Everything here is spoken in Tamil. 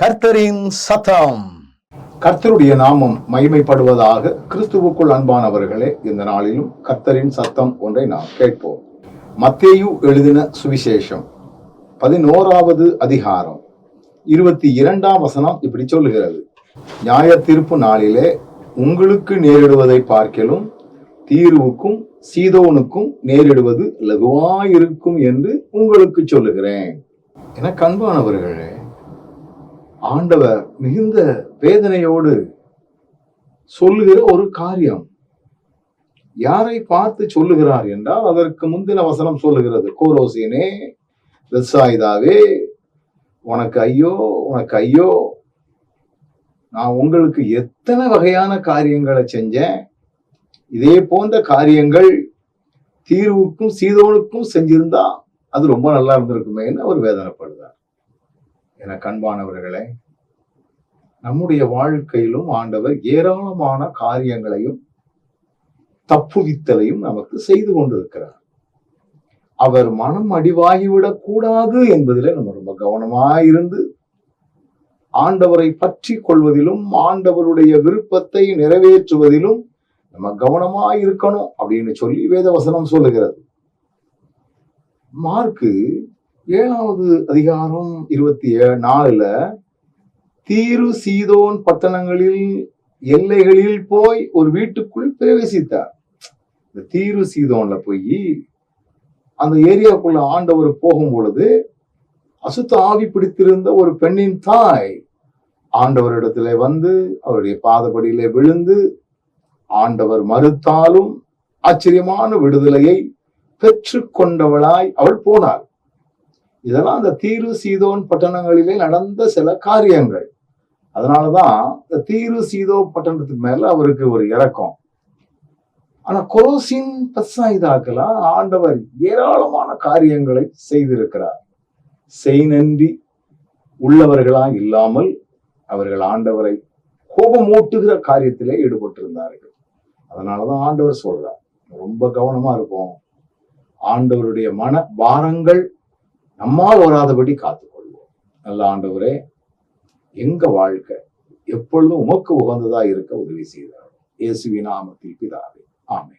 கர்த்தரின் சத்தம். கர்த்தருடைய நாமம் மகிமைப்படுவதாக கிறிஸ்துவுக்குள் அன்பானவர்களே இந்த நாளிலும் கர்த்தரின் சத்தம் ஒன்றை நாம் கேட்போம். மத்தேயு எழுதின சுவிசேஷம் பதினோராவது அதிகாரம் இருபத்தி இரண்டாம் வசனம் இப்படி சொல்லுகிறது. நியாய தீர்ப்பு நாளிலே உங்களுக்கு நேரிடுவதை பார்க்கலும் தீர்வுக்கும் சீதோனுக்கும் நேரிடுவது லகுவாயிருக்கும் என்று உங்களுக்கு சொல்லுகிறேன். என கண்பானவர்களே ஆண்டவர் மிகுந்த வேதனையோடு சொல்லுகிற ஒரு காரியம். யாரை பார்த்து சொல்லுகிறார் என்றால் அதற்கு முந்தின வசனம் சொல்லுகிறது. கோரோசினே வெசாயுதாவே உனக்கு ஐயோ உனக்கு ஐயோ நான் உங்களுக்கு எத்தனை வகையான காரியங்களை செஞ்சேன். இதே போன்ற காரியங்கள் தீர்வுக்கும் சீதோனுக்கும் செஞ்சிருந்தா அது ரொம்ப நல்லா இருந்திருக்குமேன்னு அவர் வேதனைப்படுறார் என கண்பானவர்களே நம்முடைய வாழ்க்கையிலும் ஆண்டவர் ஏராளமான காரியங்களையும் தப்புவித்தலையும் நமக்கு செய்து கொண்டிருக்கிறார். அவர் மனம் அடிவாகிவிடக் கூடாது என்பதிலே நம்ம ரொம்ப கவனமாயிருந்து ஆண்டவரை பற்றி கொள்வதிலும் ஆண்டவருடைய விருப்பத்தை நிறைவேற்றுவதிலும் நம்ம கவனமா இருக்கணும் அப்படின்னு சொல்லி வேதவசனம் சொல்லுகிறது. மார்க்கு ஏழாவது அதிகாரம் இருபத்தி ஏழு நாலுல தீரு சீதோன் பட்டணங்களில் எல்லைகளில் போய் ஒரு வீட்டுக்குள் பிரவேசித்தார். இந்த தீரு சீதோன்ல போய் அந்த ஏரியாக்குள்ள ஆண்டவர் போகும் பொழுது அசுத்த ஆவி பிடித்திருந்த ஒரு பெண்ணின் தாய் ஆண்டவரிடத்துல வந்து அவருடைய பாதபடியிலே விழுந்து ஆண்டவர் மறுத்தாலும் ஆச்சரியமான விடுதலையை பெற்று கொண்டவளாய் அவள் போனாள். இதெல்லாம் அந்த தீரு சீதோன் பட்டணங்களிலே நடந்த சில காரியங்கள். அதனாலதான் இந்த தீரு சீதோ பட்டணத்துக்கு மேல அவருக்கு ஒரு இறக்கம். ஆனா கொரோசின் பசாயுதாக்கெல்லாம் ஆண்டவர் ஏராளமான காரியங்களை செய்திருக்கிறார். செய் நன்றி உள்ளவர்களா இல்லாமல் அவர்கள் ஆண்டவரை கோபமூட்டுகிற காரியத்திலே ஈடுபட்டிருந்தார்கள். அதனாலதான் ஆண்டவர் சொல்றார் ரொம்ப கவனமா இருப்போம். ஆண்டவருடைய மன பாரங்கள் நம்மால் வராதபடி காத்துக்கொள்வோம். நல்ல ஆண்டவரே எங்க வாழ்க்கை எப்பொழுதும் உமக்கு உகந்ததா இருக்க உதவி செய்தார். இயேசுவின் நாமத்தில் பிதாவே. ஆமே